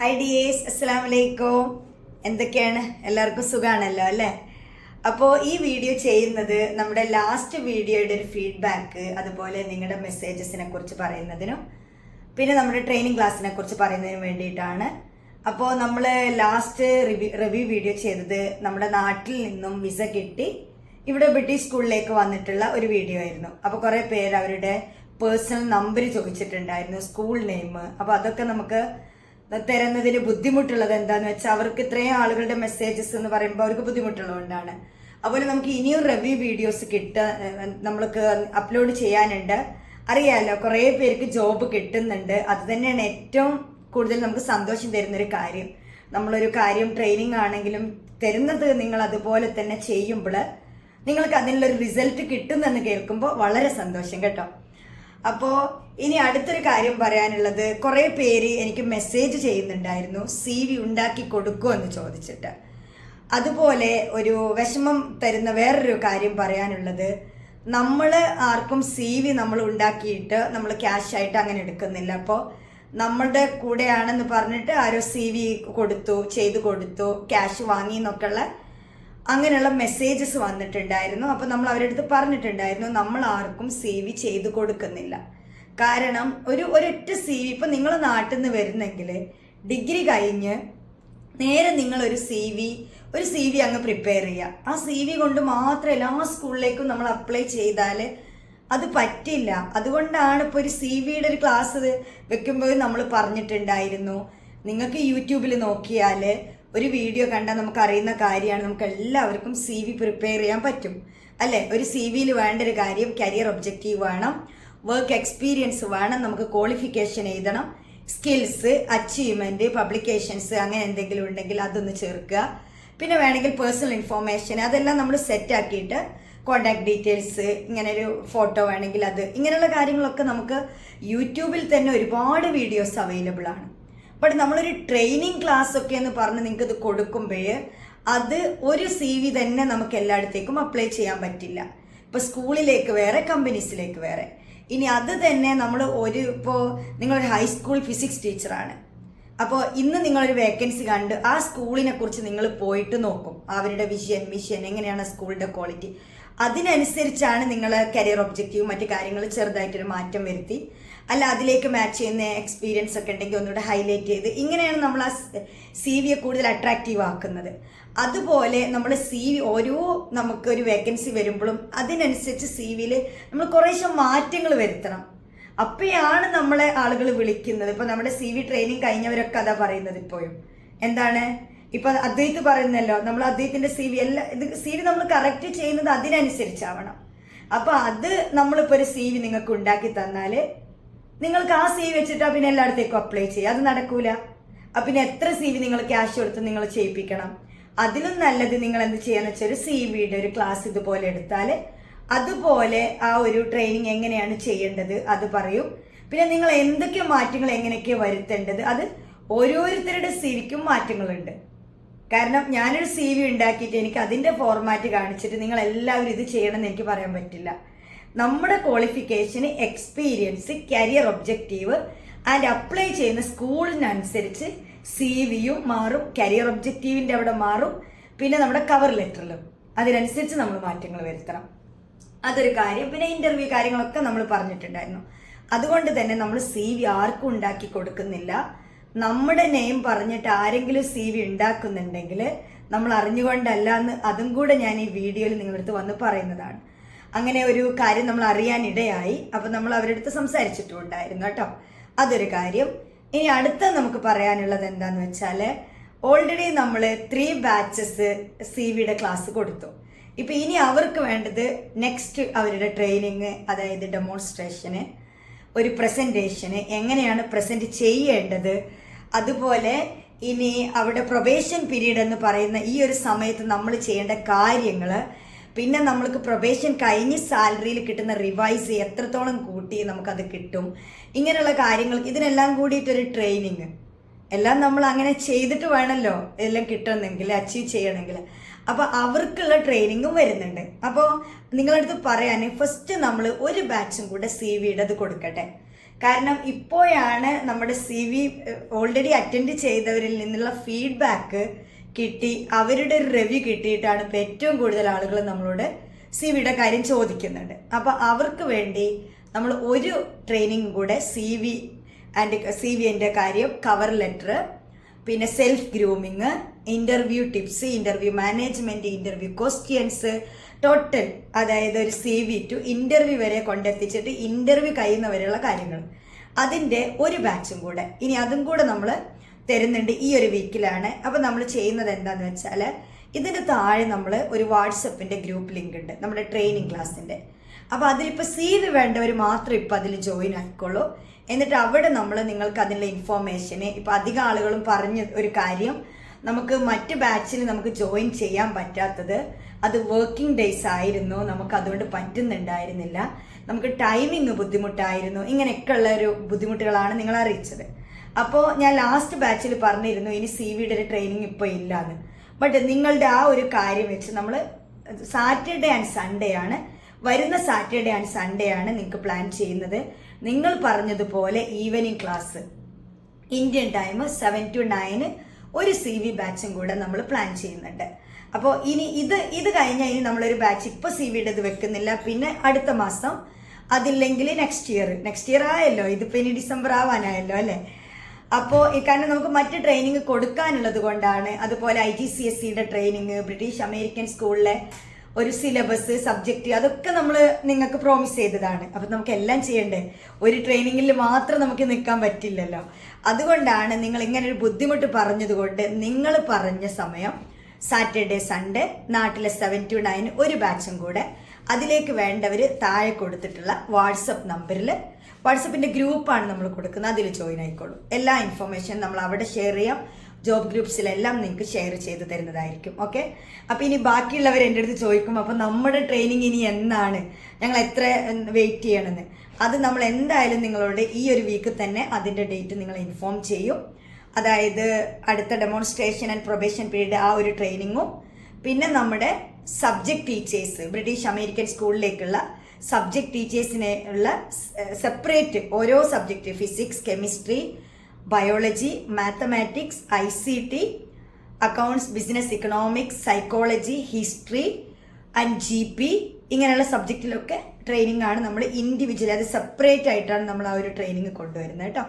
Hi dears അസ്സാം വലൈക്കും എന്തൊക്കെയാണ്? എല്ലാവർക്കും സുഖമാണല്ലോ അല്ലേ? അപ്പോൾ ഈ വീഡിയോ ചെയ്യുന്നത് നമ്മുടെ ലാസ്റ്റ് വീഡിയോയുടെ ഒരു ഫീഡ്ബാക്ക് അതുപോലെ നിങ്ങളുടെ മെസ്സേജസിനെ കുറിച്ച് പറയുന്നതിനും പിന്നെ നമ്മുടെ ട്രെയിനിങ് ക്ലാസ്സിനെ കുറിച്ച് പറയുന്നതിനും വേണ്ടിയിട്ടാണ്. അപ്പോൾ നമ്മൾ ലാസ്റ്റ് റിവ്യൂ റിവ്യൂ വീഡിയോ ചെയ്തത് നമ്മുടെ നാട്ടിൽ നിന്നും വിസ കിട്ടി. ഇവിടെ ബ്രിട്ടീഷ് സ്കൂളിലേക്ക് വന്നിട്ടുള്ള ഒരു വീഡിയോ ആയിരുന്നു. അപ്പോൾ കുറേ പേര് അവരുടെ പേഴ്സണൽ നമ്പർ ചോദിച്ചിട്ടുണ്ടായിരുന്നു സ്കൂൾ നെയിം അപ്പോൾ അതൊക്കെ നമുക്ക് തരുന്നതിന് ബുദ്ധിമുട്ടുള്ളത് എന്താന്ന് വെച്ചാൽ അവർക്ക് ഇത്രയും ആളുകളുടെ മെസ്സേജസ് എന്ന് പറയുമ്പോൾ അവർക്ക് ബുദ്ധിമുട്ടുള്ളതുകൊണ്ടാണ്. അതുപോലെ നമുക്ക് ഇനിയും റിവ്യൂ വീഡിയോസ് കിട്ട നമ്മൾക്ക് അപ്ലോഡ് ചെയ്യാനുണ്ട്. അറിയാമല്ലോ കുറേ പേർക്ക് ജോബ് കിട്ടുന്നുണ്ട്. അത് തന്നെയാണ് ഏറ്റവും കൂടുതൽ നമുക്ക് സന്തോഷം തരുന്നൊരു കാര്യം. നമ്മളൊരു കാര്യം ട്രെയിനിങ് ആണെങ്കിലും തരുന്നത് നിങ്ങൾ അതുപോലെ തന്നെ ചെയ്യുമ്പോൾ നിങ്ങൾക്ക് അതിനുള്ളൊരു റിസൾട്ട് കിട്ടുന്നെന്ന് കേൾക്കുമ്പോൾ വളരെ സന്തോഷം കേട്ടോ. അപ്പോൾ ഇനി അടുത്തൊരു കാര്യം പറയാനുള്ളത് കുറേ പേര് എനിക്ക് മെസ്സേജ് ചെയ്യുന്നുണ്ടായിരുന്നു സി വി ഉണ്ടാക്കി കൊടുക്കുമോ എന്ന് ചോദിച്ചിട്ട്. അതുപോലെ ഒരു വിഷമം തരുന്ന വേറൊരു കാര്യം പറയാനുള്ളത് നമ്മൾ ആർക്കും സി വി നമ്മൾ ഉണ്ടാക്കിയിട്ട് നമ്മൾ ക്യാഷ് ആയിട്ട് അങ്ങനെ എടുക്കുന്നില്ല. അപ്പോൾ നമ്മളുടെ കൂടെയാണെന്ന് പറഞ്ഞിട്ട് ആരോ സി വി കൊടുത്തു ചെയ്തു കൊടുത്തു ക്യാഷ് വാങ്ങി എന്നൊക്കെയുള്ള അങ്ങനെയുള്ള മെസ്സേജസ് വന്നിട്ടുണ്ടായിരുന്നു. അപ്പോൾ നമ്മൾ അവരുടെ അടുത്ത് പറഞ്ഞിട്ടുണ്ടായിരുന്നു നമ്മൾ ആർക്കും സി വി ചെയ്തു കൊടുക്കുന്നില്ല. കാരണം ഒരു ഒരൊറ്റ സി വി ഇപ്പം നിങ്ങൾ നാട്ടിൽ നിന്ന് വരുന്നെങ്കിൽ ഡിഗ്രി കഴിഞ്ഞ് നേരെ നിങ്ങളൊരു സി വി ഒരു സി വി അങ്ങ് പ്രിപ്പയർ ചെയ്യുക ആ സി വി കൊണ്ട് മാത്രം എല്ലാ സ്കൂളിലേക്കും നമ്മൾ അപ്ലൈ ചെയ്താൽ അത് പറ്റില്ല. അതുകൊണ്ടാണ് ഇപ്പോൾ ഒരു സി വിയുടെ ഒരു ക്ലാസ് വെക്കുമ്പോൾ നമ്മൾ പറഞ്ഞിട്ടുണ്ടായിരുന്നു. നിങ്ങൾക്ക് യൂട്യൂബിൽ നോക്കിയാൽ ഒരു വീഡിയോ കണ്ടാൽ നമുക്ക് അറിയുന്ന കാര്യമാണ്. നമുക്ക് എല്ലാവർക്കും സി വി പ്രിപ്പയർ ചെയ്യാൻ പറ്റും. അല്ലേ? ഒരു സി വിയിൽ വേണ്ട ഒരു കാര്യം കരിയർ ഒബ്ജക്റ്റീവ് വേണം. വർക്ക് എക്സ്പീരിയൻസ് വേണം. നമുക്ക് ക്വാളിഫിക്കേഷൻ എഴുതണം. സ്കിൽസ് അച്ചീവ്മെന്റ് പബ്ലിക്കേഷൻസ് അങ്ങനെ എന്തെങ്കിലും ഉണ്ടെങ്കിൽ അതൊന്ന് ചേർക്കുക. പിന്നെ വേണമെങ്കിൽ പേഴ്സണൽ ഇൻഫോർമേഷൻ അതെല്ലാം നമ്മൾ സെറ്റ് ആക്കിയിട്ട് കോണ്ടാക്ട് ഡീറ്റെയിൽസ് ഇങ്ങനെ ഒരു ഫോട്ടോ വേണമെങ്കിൽ അത്. ഇങ്ങനെയുള്ള കാര്യങ്ങളൊക്കെ നമുക്ക് യൂട്യൂബിൽ തന്നെ ഒരുപാട് വീഡിയോസ് അവൈലബിൾ ആണ്. ബട്ട് നമ്മളൊരു ട്രെയിനിങ് ക്ലാസ് ഒക്കെ എന്ന് പറഞ്ഞ് നിങ്ങൾക്ക് ഇത് കൊടുക്കുമ്പോൾ അത് ഒരു സി വി തന്നെ നമുക്ക് എല്ലായിടത്തേക്കും അപ്ലൈ ചെയ്യാൻ പറ്റില്ല. ഇപ്പോൾ സ്കൂളിലേക്ക് വേറെ കമ്പനീസിലേക്ക് വേറെ. ഇനി അത് തന്നെ നമ്മൾ ഒരു ഇപ്പോൾ നിങ്ങളൊരു ഹൈസ്കൂൾ ഫിസിക്സ് ടീച്ചറാണ് അപ്പോൾ ഇന്ന് നിങ്ങളൊരു വേക്കൻസി കണ്ട് ആ സ്കൂളിനെ കുറിച്ച് നിങ്ങൾ പോയിട്ട് നോക്കും. അവരുടെ വിഷൻ മിഷൻ എങ്ങനെയാണ് സ്കൂളിന്റെ ക്വാളിറ്റി അതിനനുസരിച്ചാണ് നിങ്ങൾ കരിയർ ഒബ്ജക്റ്റീവ് മറ്റു കാര്യങ്ങൾ ചെറുതായിട്ടൊരു മാറ്റം വരുത്തി. അല്ല അതിലേക്ക് മാച്ച് ചെയ്യുന്ന എക്സ്പീരിയൻസ് ഒക്കെ ഉണ്ടെങ്കിൽ ഒന്നുകൂടെ ഹൈലൈറ്റ് ചെയ്ത്. ഇങ്ങനെയാണ് നമ്മൾ ആ സി വിയെ കൂടുതൽ അട്രാക്റ്റീവ് ആക്കുന്നത്. അതുപോലെ നമ്മൾ സി വി ഓരോ നമുക്ക് ഒരു വേക്കൻസി വരുമ്പോഴും അതിനനുസരിച്ച് സി വിയിൽ നമ്മൾ കുറേശ്ശെ മാറ്റങ്ങൾ വരുത്തണം. അപ്പോഴാണ് നമ്മളെ ആളുകൾ വിളിക്കുന്നത്. ഇപ്പം നമ്മുടെ സി വി ട്രെയിനിങ് കഴിഞ്ഞവരൊക്കെ അതാ പറയുന്നത് ഇപ്പോഴും. എന്താണ്? ഇപ്പം അദ്ദേഹത്ത് പറയുന്നല്ലോ നമ്മൾ അദ്ദേഹത്തിന്റെ സി വി എല്ലാ ഇത് സി വി നമ്മൾ കറക്റ്റ് ചെയ്യുന്നത് അതിനനുസരിച്ചാവണം. അപ്പോൾ അത് നമ്മളിപ്പോൾ ഒരു സി വി നിങ്ങൾക്ക് ഉണ്ടാക്കി തന്നാൽ നിങ്ങൾക്ക് ആ സി വി വെച്ചിട്ടാ പിന്നെ എല്ലായിടത്തേക്കും അപ്ലൈ ചെയ്യുക അത് നടക്കൂല. അപ്പൊ പിന്നെ എത്ര സി വി നിങ്ങൾ ക്യാഷ് കൊടുത്ത് നിങ്ങൾ ചെയ്യിപ്പിക്കണം? അതിലും നല്ലത് നിങ്ങൾ എന്ത് ചെയ്യാന്ന് വെച്ചാൽ ഒരു സി വിയുടെ ഒരു ക്ലാസ് ഇതുപോലെ എടുത്താൽ അതുപോലെ ആ ഒരു ട്രെയിനിങ് എങ്ങനെയാണ് ചെയ്യേണ്ടത് അത് പറയും. പിന്നെ നിങ്ങൾ എന്തൊക്കെ മാറ്റങ്ങൾ എങ്ങനെയൊക്കെ വരുത്തേണ്ടത് അത് ഓരോരുത്തരുടെ സിവിക്കും മാറ്റങ്ങളുണ്ട്. കാരണം ഞാനൊരു സി വി ഉണ്ടാക്കിയിട്ട് എനിക്ക് അതിന്റെ ഫോർമാറ്റ് കാണിച്ചിട്ട് നിങ്ങൾ എല്ലാവരും ഇത് ചെയ്യണമെന്ന് എനിക്ക് പറയാൻ പറ്റില്ല. നമ്മുടെ qualification experience career objective and apply ചെയ്യുന്ന സ്കൂളിനനുസരിച്ച് സി വിയും മാറും കരിയർ ഒബ്ജക്റ്റീവിന്റെ അവിടെ മാറും. പിന്നെ നമ്മുടെ കവർ ലെറ്ററിലും അതിനനുസരിച്ച് നമ്മൾ മാറ്റങ്ങൾ വരുത്തണം. അതൊരു കാര്യം. പിന്നെ ഇന്റർവ്യൂ കാര്യങ്ങളൊക്കെ നമ്മൾ പറഞ്ഞിട്ടുണ്ടായിരുന്നു. അതുകൊണ്ട് തന്നെ നമ്മൾ സി വി ആർക്കും ഉണ്ടാക്കി കൊടുക്കുന്നില്ല. നമ്മുടെ നെയിം പറഞ്ഞിട്ട് ആരെങ്കിലും സി വി ഉണ്ടാക്കുന്നുണ്ടെങ്കിൽ നമ്മൾ അറിഞ്ഞുകൊണ്ടല്ല എന്ന് അതും കൂടെ ഞാൻ ഈ വീഡിയോയിൽ നിങ്ങളുടെ അടുത്ത് വന്ന് പറയുന്നതാണ്. അങ്ങനെ ഒരു കാര്യം നമ്മൾ അറിയാനിടയായി അപ്പം നമ്മൾ അവരുടെ അടുത്ത് സംസാരിച്ചിട്ടുണ്ടായിരുന്നു കേട്ടോ. അതൊരു കാര്യം. ഇനി അടുത്ത നമുക്ക് പറയാനുള്ളത് എന്താന്ന് വെച്ചാൽ ഓൾറെഡി നമ്മൾ ത്രീ ബാച്ചസ് സി വിയുടെ ക്ലാസ് കൊടുത്തു. ഇപ്പം ഇനി അവർക്ക് വേണ്ടത് നെക്സ്റ്റ് അവരുടെ ട്രെയിനിങ് അതായത് ഡെമോൺസ്ട്രേഷന് ഒരു പ്രസന്റേഷന് എങ്ങനെയാണ് പ്രസന്റ് ചെയ്യേണ്ടത്. അതുപോലെ ഇനി അവിടെ പ്രൊബേഷൻ പീരീഡ് എന്ന് പറയുന്ന ഈ ഒരു സമയത്ത് നമ്മൾ ചെയ്യേണ്ട കാര്യങ്ങൾ പിന്നെ നമ്മൾക്ക് പ്രൊബേഷൻ കഴിഞ്ഞ് സാലറിയിൽ കിട്ടുന്ന റിവൈസ് എത്രത്തോളം കൂട്ടി നമുക്കത് കിട്ടും? ഇങ്ങനെയുള്ള കാര്യങ്ങൾ ഇതിനെല്ലാം കൂടിയിട്ടൊരു ട്രെയിനിങ് എല്ലാം നമ്മൾ അങ്ങനെ ചെയ്തിട്ട് വേണമല്ലോ എല്ലാം കിട്ടണമെങ്കിൽ അച്ചീവ് ചെയ്യണമെങ്കിൽ. അപ്പോൾ അവർക്കുള്ള ട്രെയിനിങ്ങും വരുന്നുണ്ട്. അപ്പോൾ നിങ്ങളടുത്ത് പറയാൻ ഫസ്റ്റ് നമ്മൾ ഒരു ബാച്ചും കൂടെ സി അത് കൊടുക്കട്ടെ. കാരണം ഇപ്പോഴാണ് നമ്മുടെ സി വി ഓൾറെഡി അറ്റൻഡ് ചെയ്തവരിൽ നിന്നുള്ള ഫീഡ്ബാക്ക് കിട്ടി അവരുടെ ഒരു റിവ്യൂ കിട്ടിയിട്ടാണ് ഇപ്പോൾ ഏറ്റവും കൂടുതൽ ആളുകൾ നമ്മളോട് സി വിയുടെ കാര്യം ചോദിക്കുന്നുണ്ട്. അപ്പോൾ അവർക്ക് വേണ്ടി നമ്മൾ ഒരു ട്രെയിനിങ് കൂടെ സി വി ആൻഡ് സി വിന്റെ കാര്യം കവർ ലെറ്റർ പിന്നെ self grooming interview tips interview management interview questions total അതായത് ഒരു സി വി ടു ഇന്റർവ്യൂ വരെ കൊണ്ടെത്തിച്ചിട്ട് ഇന്റർവ്യൂ കഴിയുന്ന വരെയുള്ള കാര്യങ്ങൾ. അതിന്റെ ഒരു ബാച്ചും കൂടെ. ഇനി അതും കൂടെ നമ്മൾ തരുന്നുണ്ട് ഈ ഒരു വീക്കിലാണ്. അപ്പോൾ നമ്മൾ ചെയ്യുന്നത് എന്താണെന്ന് വെച്ചാൽ ഇതിന് താഴെ നമ്മൾ ഒരു വാട്സപ്പിന്റെ ഗ്രൂപ്പ് ലിങ്ക് ഉണ്ട് നമ്മുടെ ട്രെയിനിങ് ക്ലാസ്സിന്റെ അപ്പോൾ അതിലിപ്പോൾ സി വേണ്ടവർ മാത്രം ഇപ്പോൾ അതിൽ ജോയിൻ ആയിക്കോളൂ. എന്നിട്ട് അവിടെ നമ്മൾ നിങ്ങൾക്ക് അതിനുള്ള ഇൻഫോർമേഷന് ഇപ്പോൾ അധികം ആളുകളും പറഞ്ഞ ഒരു കാര്യം നമുക്ക് മറ്റ് ബാച്ചിൽ നമുക്ക് ജോയിൻ ചെയ്യാൻ പറ്റാത്തത് അത് വർക്കിംഗ് ഡേയ്സ് ആയിരുന്നു നമുക്ക് അതുകൊണ്ട് പറ്റുന്നുണ്ടായിരുന്നില്ല. നമുക്ക് ടൈമിങ് ബുദ്ധിമുട്ടായിരുന്നു ഇങ്ങനെയൊക്കെയുള്ള ഒരു ബുദ്ധിമുട്ടുകളാണ് നിങ്ങൾ അറിയിച്ചത്. അപ്പോൾ ഞാൻ ലാസ്റ്റ് ബാച്ചിൽ പറഞ്ഞിരുന്നു ഇനി സി വിയുടെ ഒരു ട്രെയിനിങ് ഇപ്പോൾ ഇല്ലാന്ന്. ബട്ട് നിങ്ങളുടെ ആ ഒരു കാര്യം വെച്ച് നമ്മൾ സാറ്റർഡേ ആൻഡ് സൺഡേ ആണ്. വരുന്ന സാറ്റർഡേ ആൻഡ് സൺഡേ ആണ് നിങ്ങൾക്ക് പ്ലാൻ ചെയ്യുന്നത്. നിങ്ങൾ പറഞ്ഞതുപോലെ evening class Indian time seven to nine ഒരു സി വി ബാച്ചും കൂടെ നമ്മൾ പ്ലാൻ ചെയ്യുന്നുണ്ട്. അപ്പോൾ ഇനി ഇത് ഇത് കഴിഞ്ഞാൽ ഇനി നമ്മളൊരു ബാച്ച് ഇപ്പോൾ സി വിയുടെ വെക്കുന്നില്ല. പിന്നെ അടുത്ത മാസം അതില്ലെങ്കിൽ നെക്സ്റ്റ് ഇയർ നെക്സ്റ്റ് ഇയർ ആയല്ലോ. ഇതിപ്പോൾ ഇനി ഡിസംബർ ആവാനായല്ലോ അല്ലേ? അപ്പോൾ കാരണം നമുക്ക് മറ്റ് ട്രെയിനിങ് കൊടുക്കാനുള്ളത് കൊണ്ടാണ്. അതുപോലെ ഐ ജി സി എസ് സിയുടെ ട്രെയിനിങ് ബ്രിട്ടീഷ് അമേരിക്കൻ സ്കൂളിലെ ഒരു സിലബസ് സബ്ജക്റ്റ് അതൊക്കെ നമ്മൾ നിങ്ങൾക്ക് പ്രോമിസ് ചെയ്തതാണ്. അപ്പം നമുക്ക് എല്ലാം ചെയ്യണ്ടേ? ഒരു ട്രെയിനിങ്ങിൽ മാത്രം നമുക്ക് നിൽക്കാൻ പറ്റില്ലല്ലോ. അതുകൊണ്ടാണ് നിങ്ങൾ ഇങ്ങനെ ഒരു ബുദ്ധിമുട്ട് പറഞ്ഞതുകൊണ്ട് നിങ്ങൾ പറഞ്ഞ സമയം സാറ്റർഡേ സൺഡേ നാട്ടിലെ സെവൻ ടു നയൻ ഒരു ബാച്ചും കൂടെ അതിലേക്ക് വേണ്ടവർ താഴെ കൊടുത്തിട്ടുള്ള വാട്സപ്പ് നമ്പറിൽ വാട്സപ്പിന്റെ ഗ്രൂപ്പാണ് നമ്മൾ കൊടുക്കുന്നത്. അതിൽ ജോയിൻ ആയിക്കോളൂ. എല്ലാ ഇൻഫർമേഷൻ നമ്മൾ അവിടെ ഷെയർ ചെയ്യാം. ജോബ് ഗ്രൂപ്പ്സിലെല്ലാം നിങ്ങൾക്ക് ഷെയർ ചെയ്ത് തരുന്നതായിരിക്കും. ഓക്കെ അപ്പോൾ ഇനി ബാക്കിയുള്ളവർ എന്റെ അടുത്ത് ചോദിക്കും അപ്പോൾ നമ്മുടെ ട്രെയിനിങ് ഇനി എന്നാണ്? ഞങ്ങൾ എത്ര വെയിറ്റ് ചെയ്യണമെന്ന് അത് നമ്മൾ എന്തായാലും നിങ്ങളോട് ഈ ഒരു വീക്ക് തന്നെ അതിന്റെ ഡേറ്റ് നിങ്ങൾ ഇൻഫോം ചെയ്യും. അതായത് അടുത്ത ഡെമോൺസ്ട്രേഷൻ ആൻഡ് പ്രൊബേഷൻ പീരീഡ് ആ ഒരു ട്രെയിനിങ്ങും പിന്നെ നമ്മുടെ സബ്ജക്ട് ടീച്ചേഴ്സ് ബ്രിട്ടീഷ് അമേരിക്കൻ സ്കൂളിലേക്കുള്ള സബ്ജക്ട് ടീച്ചേഴ്സിനെ ഉള്ള സെപ്പറേറ്റ് ഓരോ subject physics chemistry biology mathematics I C T accounts business economics psychology history and G P ഇങ്ങനെയുള്ള സബ്ജക്റ്റിലൊക്കെ ട്രെയിനിങ് ആണ് നമ്മൾ ഇൻഡിവിജ്വൽ അത് സെപ്പറേറ്റ് ആയിട്ടാണ് നമ്മൾ ആ ഒരു ട്രെയിനിങ് കൊണ്ടുവരുന്നത് കേട്ടോ.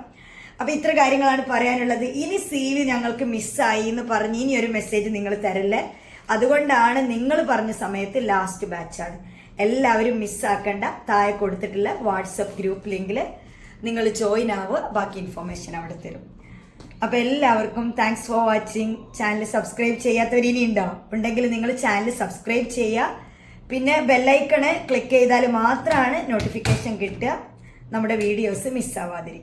അപ്പോൾ ഇത്ര കാര്യങ്ങളാണ് പറയാനുള്ളത്. ഇനി സി ഞങ്ങൾക്ക് മിസ്സായി എന്ന് പറഞ്ഞ് ഇനി ഒരു മെസ്സേജ് നിങ്ങൾ തരല്ലേ? അതുകൊണ്ടാണ് നിങ്ങൾ പറഞ്ഞ സമയത്ത് ലാസ്റ്റ് ബാച്ചാണ് എല്ലാവരും മിസ്സാക്കേണ്ട താഴെ കൊടുത്തിട്ടുള്ള വാട്സപ്പ് ഗ്രൂപ്പ് ലിങ്കിൽ നിങ്ങൾ ജോയിൻ ആവുക. ബാക്കി ഇൻഫോർമേഷൻ അവിടെ തരും. അപ്പോൾ എല്ലാവർക്കും thanks for watching channel subscribe ചെയ്യാത്തവർ ഇനി ഉണ്ടോ? ഉണ്ടെങ്കിൽ നിങ്ങൾ ചാനൽ സബ്സ്ക്രൈബ് ചെയ്യുക. പിന്നെ ബെല്ലൈക്കണ് ക്ലിക്ക് ചെയ്താൽ മാത്രമാണ് നോട്ടിഫിക്കേഷൻ കിട്ടുക. നമ്മുടെ വീഡിയോസ് മിസ്സാവാതിരിക്കും